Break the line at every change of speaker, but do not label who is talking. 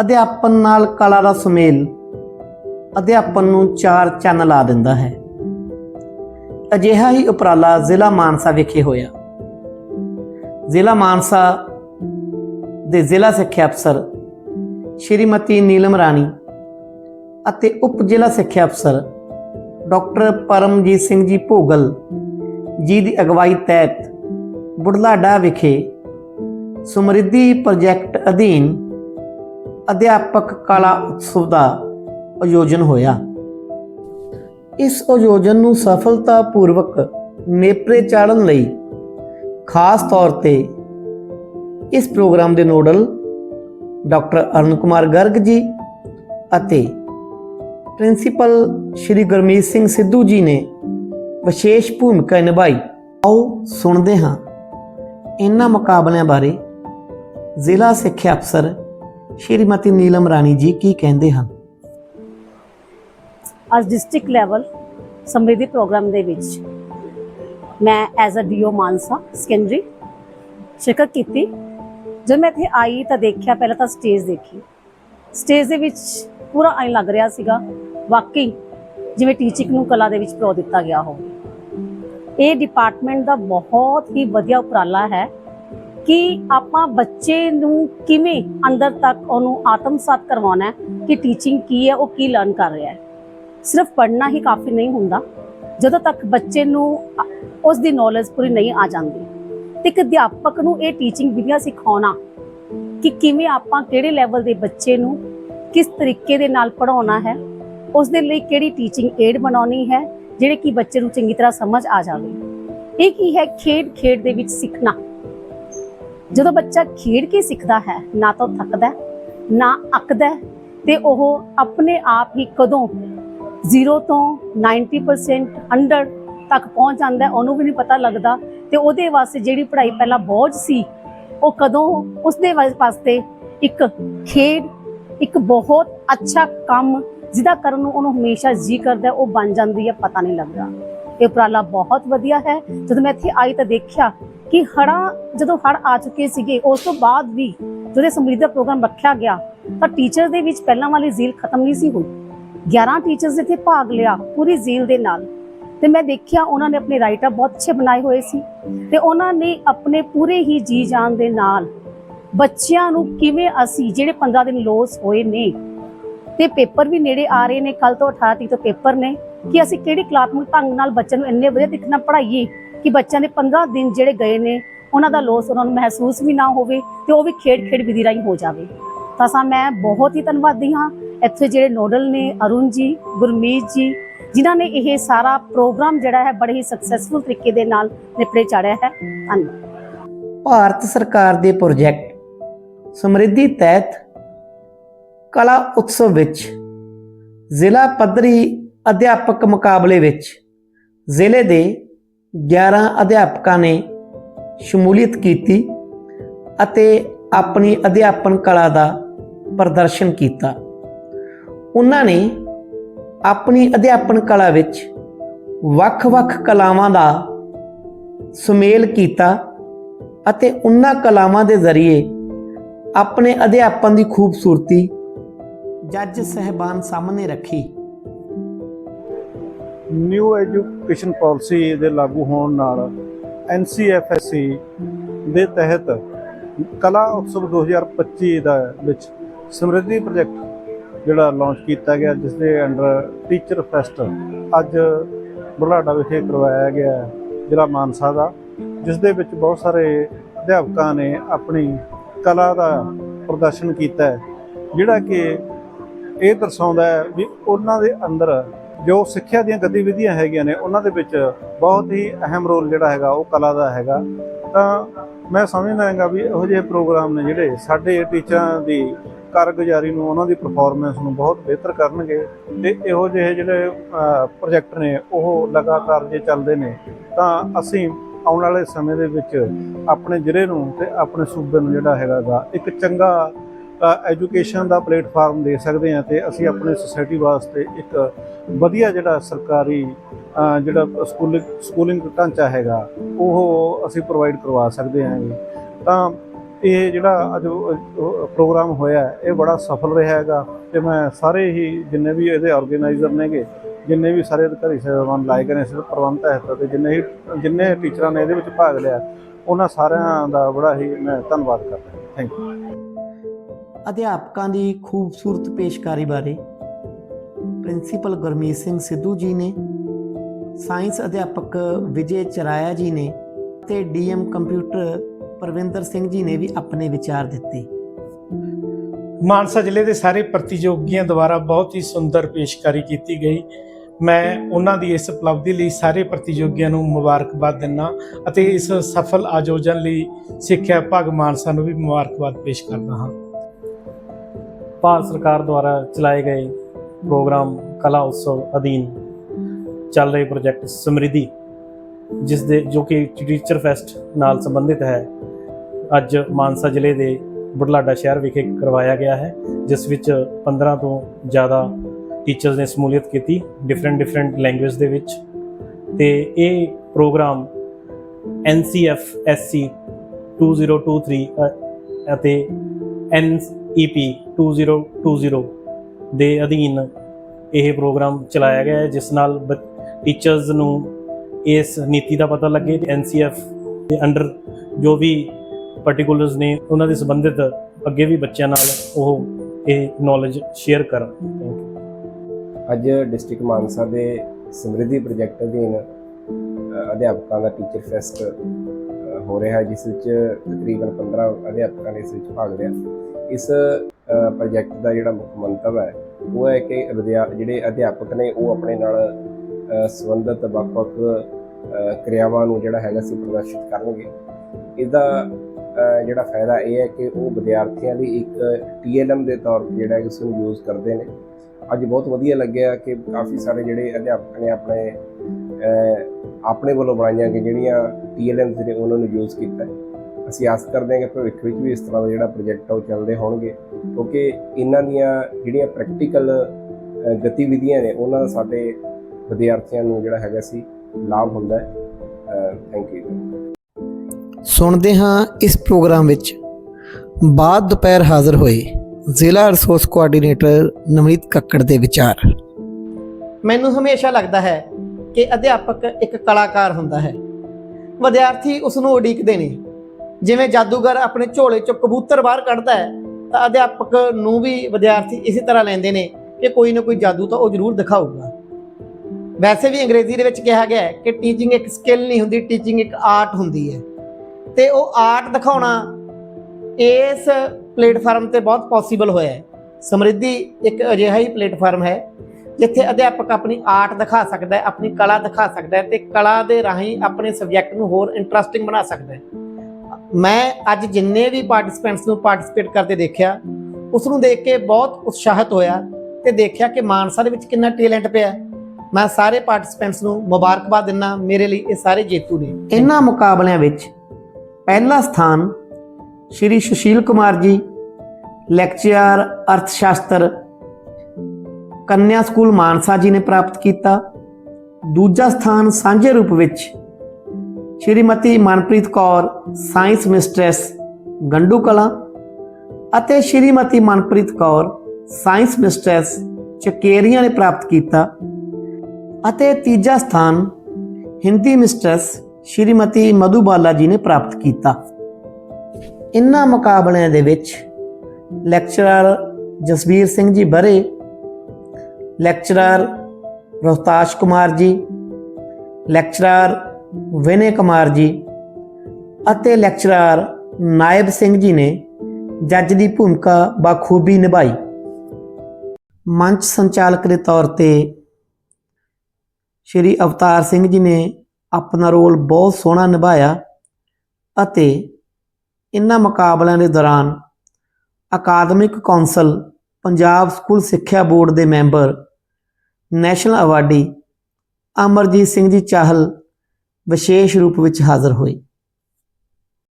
ਅਧਿਆਪਨ ਨਾਲ ਕਲਾ ਦਾ ਸੁਮੇਲ ਅਧਿਆਪਨ ਨੂੰ ਚਾਰ ਚੰਨ ਲਾ ਦਿੰਦਾ ਹੈ। ਅਜਿਹਾ ਹੀ ਉਪਰਾਲਾ ਜ਼ਿਲ੍ਹਾ ਮਾਨਸਾ ਵਿਖੇ ਹੋਇਆ। ਜ਼ਿਲ੍ਹਾ ਮਾਨਸਾ ਦੇ ਜ਼ਿਲ੍ਹਾ ਸਿੱਖਿਆ ਅਫਸਰ ਸ਼੍ਰੀਮਤੀ ਨੀਲਮ ਰਾਣੀ ਅਤੇ ਉਪ ਜ਼ਿਲ੍ਹਾ ਸਿੱਖਿਆ ਅਫਸਰ ਡਾਕਟਰ ਪਰਮਜੀਤ ਸਿੰਘ ਜੀ ਭੋਗਲ ਜੀ ਦੀ ਅਗਵਾਈ ਤਹਿਤ ਬੁਢਲਾਡਾ ਵਿਖੇ ਸਮਰਿੱਧੀ ਪ੍ਰੋਜੈਕਟ ਅਧੀਨ ਅਧਿਆਪਕ ਕਲਾ ਉਤਸਵ ਦਾ ਆਯੋਜਨ ਹੋਇਆ। ਇਸ ਆਯੋਜਨ ਨੂੰ ਸਫਲਤਾਪੂਰਵਕ ਨੇਪਰੇ ਚਾੜਨ ਲਈ ਖਾਸ ਤੌਰ ਤੇ ਇਸ ਪ੍ਰੋਗਰਾਮ ਦੇ ਨੋਡਲ ਡਾਕਟਰ ਅਰੁਣ ਕੁਮਾਰ ਗਰਗ ਜੀ ਅਤੇ ਪ੍ਰਿੰਸੀਪਲ ਸ਼੍ਰੀ ਗੁਰਮੀਤ ਸਿੰਘ ਸਿੱਧੂ ਜੀ ਨੇ ਵਿਸ਼ੇਸ਼ ਭੂਮਿਕਾ ਨਿਭਾਈ। ਆਓ ਸੁਣਦੇ ਹਾਂ। ਇਹਨਾਂ ਮੁਕਾਬਲਿਆਂ ਬਾਰੇ ਜ਼ਿਲ੍ਹਾ ਸਿੱਖਿਆ ਅਫਸਰ ਸ਼੍ਰੀਮਤੀ ਨੀਲਮ ਰਾਣੀ ਜੀ ਕੀ ਕਹਿੰਦੇ ਹਨ?
ਅੱਜ ਡਿਸਟ੍ਰਿਕਟ ਲੈਵਲ ਸਮਰਿੱਧੀ ਪ੍ਰੋਗਰਾਮ ਦੇ ਵਿੱਚ ਮੈਂ ਐਜ਼ ਅ ਡੀਓ ਮਾਨਸਾ ਸੈਕੰਡਰੀ ਸ਼ਿਰਕਤ ਕੀਤੀ। ਜਦ ਮੈਂ ਇੱਥੇ ਆਈ ਤਾਂ ਦੇਖਿਆ, ਪਹਿਲਾਂ ਤਾਂ ਸਟੇਜ ਦੇਖੀ। ਸਟੇਜ ਦੇ ਵਿੱਚ ਪੂਰਾ ਐਂ ਲੱਗ ਰਿਹਾ ਸੀਗਾ, ਵਾਕਈ ਜਿਵੇਂ ਟੀਚਿੰਗ ਨੂੰ ਕਲਾ ਦੇ ਵਿੱਚ ਪ੍ਰੋ ਦਿੱਤਾ ਗਿਆ ਹੋਵੇ। ਇਹ ਡਿਪਾਰਟਮੈਂਟ ਦਾ ਬਹੁਤ ਹੀ ਵਧੀਆ ਉਪਰਾਲਾ ਹੈ। ਕਿ ਆਪਾਂ ਬੱਚੇ ਨੂੰ ਕਿਵੇਂ ਅੰਦਰ ਤੱਕ ਉਹਨੂੰ ਆਤਮਸਾਤ ਕਰਵਾਉਣਾ ਹੈ, ਕਿ ਟੀਚਿੰਗ ਕੀ ਹੈ, ਉਹ ਕੀ ਲਰਨ ਕਰ ਰਿਹਾ ਹੈ। ਸਿਰਫ ਪੜ੍ਹਨਾ ਹੀ ਕਾਫੀ ਨਹੀਂ ਹੁੰਦਾ। ਜਦੋਂ ਤੱਕ ਬੱਚੇ ਨੂੰ ਅ- ਉਸ ਦੀ ਨੌਲੇਜ ਪੂਰੀ ਨਹੀਂ ਆ ਜਾਂਦੀ, ਤੇ ਇੱਕ ਅਧਿਆਪਕ ਨੂੰ ਇਹ ਟੀਚਿੰਗ ਵਿਧੀਆਂ ਸਿਖਾਉਣਾ ਕਿ ਕਿਵੇਂ ਆਪਾਂ ਕਿਹੜੇ ਲੈਵਲ ਦੇ ਬੱਚੇ ਨੂੰ ਕਿਸ ਤਰੀਕੇ ਦੇ ਨਾਲ ਪੜਾਉਣਾ ਹੈ, ਉਸ ਦੇ ਲਈ ਕਿਹੜੀ ਟੀਚਿੰਗ ਏਡ ਬਣਾਉਣੀ ਹੈ, ਜਿਹੜੇ ਕਿ ਬੱਚੇ ਨੂੰ ਚੰਗੀ ਤਰ੍ਹਾਂ ਸਮਝ ਆ ਜਾਵੇ। ਇਹ ਕੀ ਹੈ? ਖੇਡ ਖੇਡ ਦੇ ਵਿੱਚ ਸਿੱਖਣਾ। ਜਦੋਂ ਬੱਚਾ ਖੇਡ ਕੇ ਸਿੱਖਦਾ ਹੈ ਨਾ ਤਾਂ ਉਹ ਥੱਕਦਾ ਨਾ ਅੱਕਦਾ ਹੈ, ਤੇ ਉਹ ਆਪਣੇ ਆਪ ਹੀ ਕਦੋਂ 0 ਤੋਂ 90% 100 ਤੱਕ ਪਹੁੰਚ ਜਾਂਦਾ ਉਹਨੂੰ ਵੀ ਨਹੀਂ ਪਤਾ ਲੱਗਦਾ ਤੇ ਉਹਦੇ ਵਾਸਤੇ ਜਿਹੜੀ ਪੜ੍ਹਾਈ ਪਹਿਲਾਂ ਬੋਝ ਸੀ ਉਹ ਕਦੋਂ ਉਸਦੇ ਵਾਸਤੇ ਇੱਕ ਖੇਡ ਇੱਕ ਬਹੁਤ ਅੱਛਾ ਕੰਮ ਜਿਹਦਾ ਕਰਨ ਨੂੰ ਉਹਨੂੰ ਹਮੇਸ਼ਾ ਜੀ ਕਰਦਾ ਉਹ ਬਣ ਜਾਂਦੀ ਹੈ ਪਤਾ ਨਹੀਂ ਲੱਗਦਾ। ਇਹ ਉਪਰਾਲਾ ਬਹੁਤ ਵਧੀਆ ਹੈ। ਜਦੋਂ ਮੈਂ ਇੱਥੇ ਆਈ ਤਾਂ ਦੇਖਿਆ ਕਿ ਹੜ੍ਹਾਂ ਜਦੋਂ ਹੜ ਆ ਚੁੱਕੇ ਸੀਗੇ, ਉਸ ਤੋਂ ਬਾਅਦ ਵੀ ਜਦੋਂ ਸਮਰਿੱਧ ਪ੍ਰੋਗਰਾਮ ਰੱਖਿਆ ਗਿਆ, ਤਾਂ ਟੀਚਰ ਦੇ ਵਿੱਚ ਪਹਿਲਾਂ ਵਾਲੀ ਜ਼ੀਲ ਖਤਮ ਨਹੀਂ ਸੀ ਹੋਈ। 11 ਟੀਚਰਸ ਇੱਥੇ ਭਾਗ ਲਿਆ ਪੂਰੀ ਜ਼ੀਲ ਦੇ ਨਾਲ। ਤੇ ਮੈਂ ਦੇਖਿਆ ਉਹਨਾਂ ਨੇ ਆਪਣੇ ਰਾਈਟਰ ਬਹੁਤ ਅੱਛੇ ਬਣਾਏ ਹੋਏ ਸੀ ਤੇ ਉਹਨਾਂ ਨੇ ਆਪਣੇ ਪੂਰੇ ਹੀ ਜੀ ਜਾਨ ਦੇ ਨਾਲ ਬੱਚਿਆਂ ਨੂੰ ਕਿਵੇਂ ਅਸੀਂ, ਜਿਹੜੇ 15 ਦਿਨ ਲੋਸ ਹੋਏ ਨੇ, ਤੇ ਪੇਪਰ ਵੀ ਨੇੜੇ ਆ ਰਹੇ ਨੇ ਕੱਲ ਤੋਂ 18 ਤਰੀਕ ਤੋਂ ਪੇਪਰ ਨੇ, ਕਿ ਅਸੀਂ ਕਿਹੜੀ ਕਲਾਤਮਕ ਢੰਗ ਨਾਲ ਬੱਚਿਆਂ ਨੂੰ ਇੰਨੇ ਵਧੀਆ ਤਰੀਕੇ ਨਾਲ ਪੜ੍ਹਾਈਏ। ਕਿ ਬੱਚਿਆਂ ਦੇ 15 ਦਿਨ ਜਿਹੜੇ ਗਏ ਨੇ, ਉਹਨਾਂ ਦਾ ਲੋਸ ਉਹਨਾਂ ਨੂੰ ਮਹਿਸੂਸ ਵੀ ਨਾ ਹੋਵੇ ਤੇ ਉਹ ਵੀ ਖੇਡ ਖੇਡ ਵਿਧੀ ਰਾਹੀਂ ਹੋ ਜਾਵੇ। ਤਾਂ ਸਾ ਮੈਂ ਬਹੁਤ ਹੀ ਧੰਨਵਾਦੀ ਹਾਂ ਇੱਥੇ ਜਿਹੜੇ ਨੋਡਲ ਨੇ ਅਰੁਣ ਜੀ, ਗੁਰਮੀਤ ਜੀ, ਜਿਨ੍ਹਾਂ ਨੇ ਇਹ ਸਾਰਾ ਪ੍ਰੋਗਰਾਮ ਜਿਹੜਾ ਹੈ ਬੜੇ ਹੀ ਸਕਸੈਸਫੁਲ ਤਰੀਕੇ ਦੇ ਨਾਲ ਨਿਪੜੇ ਚਾੜਿਆ ਹੈ। ਧੰਨਵਾਦ।
ਭਾਰਤ ਸਰਕਾਰ ਦੇ ਪ੍ਰੋਜੈਕਟ ਸਮਰਿੱਧੀ ਤਹਿਤ ਕਲਾ ਉਤਸਵ ਵਿੱਚ, ਜ਼ਿਲ੍ਹਾ ਪੱਧਰੀ ਅਧਿਆਪਕ ਮੁਕਾਬਲੇ ਵਿੱਚ, ਜ਼ਿਲ੍ਹੇ ਦੇ 11 ਅਧਿਆਪਕਾਂ ਨੇ ਸ਼ਮੂਲੀਅਤ ਕੀਤੀ ਅਤੇ ਆਪਣੀ ਅਧਿਆਪਨ ਕਲਾ ਦਾ ਪ੍ਰਦਰਸ਼ਨ ਕੀਤਾ। ਉਹਨਾਂ ਨੇ ਆਪਣੀ ਅਧਿਆਪਨ ਕਲਾ ਵਿੱਚ ਵੱਖ-ਵੱਖ ਕਲਾਵਾਂ ਦਾ ਸੁਮੇਲ ਕੀਤਾ ਅਤੇ ਉਹਨਾਂ ਕਲਾਵਾਂ ਦੇ ਜ਼ਰੀਏ ਆਪਣੇ ਅਧਿਆਪਨ ਦੀ ਖੂਬਸੂਰਤੀ ਜੱਜ ਸਹਿਬਾਨ ਸਾਹਮਣੇ ਰੱਖੀ।
ਨਿਊ ਐਜੂਕੇਸ਼ਨ ਪਾਲਿਸੀ ਦੇ ਲਾਗੂ ਹੋਣ ਨਾਲ ਐਨਸੀਐਫਐਸਸੀ ਦੇ ਤਹਿਤ ਕਲਾ ਉਤਸਵ 2025 ਦਾ ਵਿੱਚ ਸਮਰਿੱਧੀ ਪ੍ਰੋਜੈਕਟ ਜਿਹੜਾ ਲਾਂਚ ਕੀਤਾ ਗਿਆ ਜਿਸ ਦੇ ਅੰਡਰ ਟੀਚਰ ਫੈਸਟ ਅੱਜ ਬੁਲਾਡਾ ਵਿਖੇ ਕਰਵਾਇਆ ਗਿਆ ਜ਼ਿਲ੍ਹਾ ਮਾਨਸਾ ਦਾ ਜਿਸ ਦੇ ਵਿੱਚ ਬਹੁਤ ਸਾਰੇ ਅਧਿਆਪਕਾਂ ਨੇ ਆਪਣੀ ਕਲਾ ਦਾ ਪ੍ਰਦਰਸ਼ਨ ਕੀਤਾ ਹੈ। ਜਿਹੜਾ ਕਿ ਇਹ ਦਰਸਾਉਂਦਾ ਹੈ ਵੀ ਉਹਨਾਂ ਦੇ ਅੰਦਰ ਜੋ ਸਿੱਖਿਆ ਦੀਆਂ ਗਤੀਵਿਧੀਆਂ ਹੈਗੀਆਂ ਨੇ, ਉਹਨਾਂ ਦੇ ਵਿੱਚ ਬਹੁਤ ਹੀ ਅਹਿਮ ਰੋਲ ਜਿਹੜਾ ਹੈਗਾ, ਉਹ ਕਲਾ ਦਾ ਹੈਗਾ। ਤਾਂ ਮੈਂ ਸਮਝਦਾ ਹਾਂਗਾ ਵੀ ਇਹੋ ਜਿਹੇ ਪ੍ਰੋਗਰਾਮ ਨੇ ਜਿਹੜੇ ਸਾਡੇ ਟੀਚਰਾਂ ਦੀ ਕਾਰਗੁਜ਼ਾਰੀ ਨੂੰ, ਉਹਨਾਂ ਦੀ ਪਰਫਾਰਮੈਂਸ ਨੂੰ ਬਹੁਤ ਬਿਹਤਰ ਕਰਨਗੇ ਤੇ ਇਹੋ ਜਿਹੇ ਜਿਹੜੇ ਪ੍ਰੋਜੈਕਟ ਨੇ, ਉਹ ਲਗਾਤਾਰ ਜੇ ਚੱਲਦੇ ਨੇ, ਤਾਂ ਅਸੀਂ ਆਉਣ ਵਾਲੇ ਸਮੇਂ ਦੇ ਵਿੱਚ ਆਪਣੇ ਜ਼ਿਲ੍ਹੇ ਨੂੰ ਤੇ ਆਪਣੇ ਸੂਬੇ ਨੂੰ ਜਿਹੜਾ ਹੈਗਾ ਗਾ, ਇੱਕ ਚੰਗਾ ਐਜੂਕੇਸ਼ਨ ਦਾ ਪਲੇਟਫਾਰਮ ਦੇ ਸਕਦੇ ਹਾਂ ਤੇ ਅਸੀਂ ਆਪਣੇ ਸੋਸਾਇਟੀ ਵਾਸਤੇ ਇੱਕ ਵਧੀਆ ਜਿਹੜਾ ਸਰਕਾਰੀ ਜਿਹੜਾ ਸਕੂਲਿੰਗ ਸਕੂਲਿੰਗ ਢਾਂਚਾ ਹੈਗਾ, ਉਹ ਅਸੀਂ ਪ੍ਰੋਵਾਈਡ ਕਰਵਾ ਸਕਦੇ ਹਾਂ ਤਾਂ ਇਹ ਜਿਹੜਾ ਅੱਜ ਪ੍ਰੋਗਰਾਮ ਹੋਇਆ, ਇਹ ਬੜਾ ਸਫਲ ਰਿਹਾ ਹੈਗਾ ਤੇ ਮੈਂ ਸਾਰੇ ਹੀ ਜਿੰਨੇ ਵੀ ਇਹਦੇ ਆਰਗੇਨਾਈਜ਼ਰ ਨੇਗੇ, ਜਿੰਨੇ ਵੀ ਸਾਰੇ ਅਧਿਕਾਰੀ ਸਹਿਬਾਨ ਲਾਇਕ ਨੇ ਸਿਰ ਪ੍ਰਬੰਧ ਤਹਿਤ ਤੇ ਜਿੰਨੇ ਹੀ, ਜਿੰਨੇ ਟੀਚਰਾਂ ਨੇ ਇਹਦੇ ਵਿੱਚ ਭਾਗ ਲਿਆ, ਉਹਨਾਂ ਸਾਰਿਆਂ ਦਾ ਬੜਾ ਹੀ ਮੈਂ ਧੰਨਵਾਦ ਕਰਦਾ। ਥੈਂਕ ਯੂ
ਅਧਿਆਪਕਾਂ ਦੀ ਖੂਬਸੂਰਤ ਪੇਸ਼ਕਾਰੀ ਬਾਰੇ ਪ੍ਰਿੰਸੀਪਲ ਗੁਰਮੀਤ ਸਿੰਘ ਸਿੱਧੂ ਜੀ ਨੇ, ਸਾਇੰਸ ਅਧਿਆਪਕ ਵਿਜੇ ਚਰਾਇਆ ਜੀ ਨੇ ਤੇ ਡੀਐਮ ਕੰਪਿਊਟਰ ਪਰਵਿੰਦਰ ਸਿੰਘ ਜੀ ਨੇ ਵੀ ਆਪਣੇ ਵਿਚਾਰ ਦਿੱਤੇ।
ਮਾਨਸਾ ਜ਼ਿਲ੍ਹੇ ਦੇ ਸਾਰੇ ਪ੍ਰਤੀਯੋਗੀਆਂ ਦੁਆਰਾ ਬਹੁਤ ਹੀ ਸੁੰਦਰ ਪੇਸ਼ਕਾਰੀ ਕੀਤੀ ਗਈ। ਮੈਂ ਉਹਨਾਂ ਦੀ ਇਸ ਉਪਲਬਧੀ ਲਈ ਸਾਰੇ ਪ੍ਰਤੀਯੋਗੀਆਂ ਨੂੰ ਮੁਬਾਰਕਬਾਦ ਦਿੰਦਾ ਅਤੇ ਇਸ ਸਫਲ ਆਯੋਜਨ ਲਈ ਸਿੱਖਿਆ ਵਿਭਾਗ ਮਾਨਸਾ ਨੂੰ ਵੀ ਮੁਬਾਰਕਬਾਦ ਪੇਸ਼ ਕਰਦਾ ਹਾਂ।
ਭਾਰਤ ਸਰਕਾਰ ਦੁਆਰਾ ਚਲਾਏ ਗਏ ਪ੍ਰੋਗਰਾਮ ਕਲਾ ਉਤਸਵ ਅਧੀਨ ਚੱਲ ਰਹੇ ਪ੍ਰੋਜੈਕਟ ਸਮਰਿੱਧੀ, ਜਿਸ ਦੇ ਜੋ ਕਿ ਟੀਚਰ ਫੈਸਟ ਨਾਲ ਸੰਬੰਧਿਤ ਹੈ, ਅੱਜ ਮਾਨਸਾ ਜ਼ਿਲ੍ਹੇ ਦੇ ਬੁਢਲਾਡਾ ਸ਼ਹਿਰ ਵਿਖੇ ਕਰਵਾਇਆ ਗਿਆ ਹੈ, ਜਿਸ ਵਿੱਚ 15 ਤੋਂ ਜ਼ਿਆਦਾ ਟੀਚਰਸ ਨੇ ਸਮੂਲੀਅਤ ਕੀਤੀ ਡਿਫਰੈਂਟ ਡਿਫਰੈਂਟ ਲੈਂਗੁਏਜ ਦੇ ਵਿੱਚ। ਤੇ ਇਹ ਪ੍ਰੋਗਰਾਮ NCFSC 2023 ਅ- ਅਤੇ NEP 2020 ਦੇ ਅਧੀਨ ਇਹ ਪ੍ਰੋਗਰਾਮ ਚਲਾਇਆ ਗਿਆ ਹੈ, ਜਿਸ ਨਾਲ ਟੀਚਰਸ ਨੂੰ ਇਸ ਨੀਤੀ ਦਾ ਪਤਾ ਲੱਗੇ ਤੇ ਐਨਸੀਐਫ ਦੇ ਅੰਡਰ ਜੋ ਵੀ ਪਾਰਟਿਕੂਲਰਸ ਨੇ, ਉਹਨਾਂ ਦੇ ਸੰਬੰਧਿਤ ਅੱਗੇ ਵੀ ਬੱਚਿਆਂ ਨਾਲ ਉਹ ਇਹ ਨੌਲੇਜ ਸ਼ੇਅਰ ਕਰਨ। ਥੈਂਕ ਯੂ
ਅੱਜ ਡਿਸਟ੍ਰਿਕਟ ਮਾਨਸਾ ਦੇ ਸਮਰਿੱਧੀ ਪ੍ਰੋਜੈਕਟ ਅਧੀਨ ਅਧਿਆਪਕਾਂ ਦਾ ਟੀਚਰ ਫੈਸਟ ਹੋ ਰਿਹਾ ਹੈ, ਜਿਸ ਵਿੱਚ ਤਕਰੀਬਨ 15 ਅਧਿਆਪਕਾਂ ਨੇ ਇਸ ਵਿੱਚ ਭਾਗ ਲਿਆ। ਇਸ ਪ੍ਰੋਜੈਕਟ ਦਾ ਜਿਹੜਾ ਮੁੱਖ ਮੰਤਵ ਹੈ, ਉਹ ਹੈ ਕਿ ਵਿਦਿਆ ਜਿਹੜੇ ਅਧਿਆਪਕ ਨੇ, ਉਹ ਆਪਣੇ ਨਾਲ ਸੰਬੰਧਿਤ ਵੱਖ-ਵੱਖ ਕਿਰਿਆਵਾਂ ਨੂੰ ਜਿਹੜਾ ਹੈਗਾ ਸੀ, ਪ੍ਰਦਰਸ਼ਿਤ ਕਰਨਗੇ। ਇਹਦਾ ਜਿਹੜਾ ਫਾਇਦਾ ਇਹ ਹੈ ਕਿ ਉਹ ਵਿਦਿਆਰਥੀਆਂ ਲਈ ਇੱਕ ਟੀਐਲਐਮ ਦੇ ਤੌਰ ਤੇ ਜਿਹੜਾ ਇਸ ਨੂੰ ਯੂਜ਼ ਕਰਦੇ ਨੇ। ਅੱਜ ਬਹੁਤ ਵਧੀਆ ਲੱਗਿਆ ਕਿ ਕਾਫੀ ਸਾਰੇ ਜਿਹੜੇ ਅਧਿਆਪਕ ਨੇ ਆਪਣੇ ਆਪਣੇ ਵੱਲੋਂ ਬਣਾਈਆਂ ਗਈਆਂ ਜਿਹੜੀਆਂ ਟੀਐਲਐਮਸ ਨੇ, ਉਹਨਾਂ ਨੂੰ ਯੂਜ਼ ਕੀਤਾ ਅਸੀਂ ਆਸ ਕਰਦੇ ਹਾਂ ਕਿ ਭਵਿੱਖ ਵਿੱਚ ਵੀ ਇਸ ਤਰ੍ਹਾਂ ਦਾ ਜਿਹੜਾ ਪ੍ਰੋਜੈਕਟ ਆ ਉਹ ਚੱਲਦੇ ਹੋਣਗੇ। ਕਿਉਂਕਿ ਇਹਨਾਂ ਦੀਆਂ ਜਿਹੜੀਆਂ ਪ੍ਰੈਕਟੀਕਲ ਗਤੀਵਿਧੀਆਂ ਨੇ ਉਹਨਾਂ ਦਾ ਸਾਡੇ ਵਿਦਿਆਰਥੀਆਂ ਨੂੰ ਜਿਹੜਾ ਹੈਗਾ ਸੀ ਲਾਭ ਹੁੰਦਾ ਹੈ। ਥੈਂਕ ਯੂ
ਸੁਣਦੇ ਹਾਂ ਇਸ ਪ੍ਰੋਗਰਾਮ ਵਿੱਚ। ਬਾਅਦ ਦੁਪਹਿਰ ਹਾਜ਼ਰ ਹੋਏ ਜ਼ਿਲ੍ਹਾ ਰਿਸੋਰਸ ਕੋਆਰਡੀਨੇਟਰ ਨਵਨੀਤ ਕੱਕੜ ਦੇ ਵਿਚਾਰ। ਮੈਨੂੰ ਹਮੇਸ਼ਾ ਲੱਗਦਾ ਹੈ ਕਿ ਅਧਿਆਪਕ ਇੱਕ ਕਲਾਕਾਰ ਹੁੰਦਾ ਹੈ। ਵਿਦਿਆਰਥੀ ਉਸ ਨੂੰ ਉਡੀਕਦੇ ਨੇ। ਜਿਵੇਂ ਜਾਦੂਗਰ ਆਪਣੇ ਝੋਲੇ ਚੋਂ ਕਬੂਤਰ ਬਾਹਰ ਕੱਢਦਾ ਹੈ, ਤਾਂ ਅਧਿਆਪਕ ਨੂੰ ਵੀ ਵਿਦਿਆਰਥੀ ਇਸੇ ਤਰ੍ਹਾਂ ਲੈਂਦੇ ਨੇ ਕਿ ਕੋਈ ਨਾ ਕੋਈ ਜਾਦੂ ਤਾਂ ਉਹ ਜ਼ਰੂਰ ਦਿਖਾਊਗਾ। ਵੈਸੇ ਵੀ ਅੰਗਰੇਜ਼ੀ ਦੇ ਵਿੱਚ ਕਿਹਾ ਗਿਆ ਹੈ ਕਿ ਟੀਚਿੰਗ ਇੱਕ ਸਕਿੱਲ ਨਹੀਂ ਹੁੰਦੀ ਟੀਚਿੰਗ ਇੱਕ ਆਰਟ ਹੁੰਦੀ ਹੈ। ਤੇ ਉਹ ਆਰਟ ਦਿਖਾਉਣਾ ਇਸ ਪਲੇਟਫਾਰਮ ਤੇ ਬਹੁਤ ਪੋਸੀਬਲ ਹੋਇਆ ਹੈ। ਸਮਰਿੱਧੀ ਇੱਕ ਅਜਿਹਾ ਹੀ ਪਲੇਟਫਾਰਮ ਹੈ, ਜਿੱਥੇ ਅਧਿਆਪਕ ਆਪਣੀ ਆਰਟ ਦਿਖਾ ਸਕਦਾ ਹੈ, ਆਪਣੀ ਕਲਾ ਦਿਖਾ ਸਕਦਾ ਹੈ ਤੇ ਕਲਾ ਦੇ ਰਾਹੀਂ ਆਪਣੇ ਸਬਜੈਕਟ ਨੂੰ ਹੋਰ ਇੰਟਰਸਟਿੰਗ ਬਣਾ ਸਕਦਾ ਹੈ। ਮੈਂ ਅੱਜ ਜਿੰਨੇ ਵੀ ਪਾਰਟਿਸਪੈਂਟਸ ਨੂੰ ਪਾਰਟਿਸਿਪੇਟ ਕਰਦੇ ਦੇਖਿਆ ਉਸ ਨੂੰ ਦੇਖ ਕੇ ਬਹੁਤ ਉਤਸ਼ਾਹਿਤ ਹੋਇਆ ਤੇ ਦੇਖਿਆ ਕਿ ਮਾਨਸਾ ਦੇ ਵਿੱਚ ਕਿੰਨਾ ਟੈਲੈਂਟ ਪਿਆ ਮੈਂ ਸਾਰੇ ਪਾਰਟਿਸਪੈਂਟਸ ਨੂੰ ਮੁਬਾਰਕਬਾਦ ਦਿੰਦਾ ਮੇਰੇ ਲਈ ਇਹ ਸਾਰੇ ਜੇਤੂ ਨੇ। ਇਹਨਾਂ ਮੁਕਾਬਲਿਆਂ ਵਿੱਚ ਪਹਿਲਾ ਸਥਾਨ ਸ਼੍ਰੀ ਸੁਸ਼ੀਲ ਕੁਮਾਰ ਜੀ ਲੈਕਚਰਰ ਅਰਥ ਸ਼ਾਸਤਰ ਕੰਨਿਆ ਸਕੂਲ ਮਾਨਸਾ ਜੀ ਨੇ ਪ੍ਰਾਪਤ ਕੀਤਾ। ਦੂਜਾ ਸਥਾਨ ਸਾਂਝੇ ਰੂਪ ਵਿੱਚ ਸ਼੍ਰੀਮਤੀ ਮਨਪ੍ਰੀਤ ਕੌਰ, ਸਾਇੰਸ ਮਿਸਟਰੈਸ, ਗੰਡੂ ਕਲਾਂ ਅਤੇ ਸ਼੍ਰੀਮਤੀ ਮਨਪ੍ਰੀਤ ਕੌਰ, ਸਾਇੰਸ ਮਿਸਟਰੈਸ ਚਕੇਰੀਆਂ ਨੇ ਪ੍ਰਾਪਤ ਕੀਤਾ ਅਤੇ ਤੀਜਾ ਸਥਾਨ ਹਿੰਦੀ ਮਿਸਟਰੈਸ ਸ਼੍ਰੀਮਤੀ ਮਧੂਬਾਲਾ ਜੀ ਨੇ ਪ੍ਰਾਪਤ ਕੀਤਾ। ਇਨ੍ਹਾਂ ਮੁਕਾਬਲਿਆਂ ਦੇ ਵਿੱਚ lecturer Jasvir Singh ji ਬਰੇ, lecturer Rohtash Kumar ji, lecturer Vinay Kumar ji ਅਤੇ ਲੈਕਚਰਰ ਨਾਇਬ ਸਿੰਘ ਜੀ ਨੇ ਜੱਜ ਦੀ ਭੂਮਿਕਾ ਬਾਖੂਬੀ ਨਿਭਾਈ। ਮੰਚ ਸੰਚਾਲਕ ਦੇ ਤੌਰ ਤੇ ਸ਼੍ਰੀ ਅਵਤਾਰ ਸਿੰਘ ਜੀ ਨੇ ਆਪਣਾ ਰੋਲ ਬਹੁਤ ਸੋਹਣਾ ਨਿਭਾਇਆ ਅਤੇ ਇਨ੍ਹਾਂ ਮੁਕਾਬਲਿਆਂ ਦੇ ਦੌਰਾਨ ਅਕਾਦਮਿਕ ਕੌਂਸਲ, ਪੰਜਾਬ ਸਕੂਲ ਸਿੱਖਿਆ ਬੋਰਡ ਦੇ member, national awardee Amarjeet Singh ji Chahal ਵਿਸ਼ੇਸ਼ ਰੂਪ ਵਿੱਚ ਹਾਜ਼ਰ ਹੋਏ।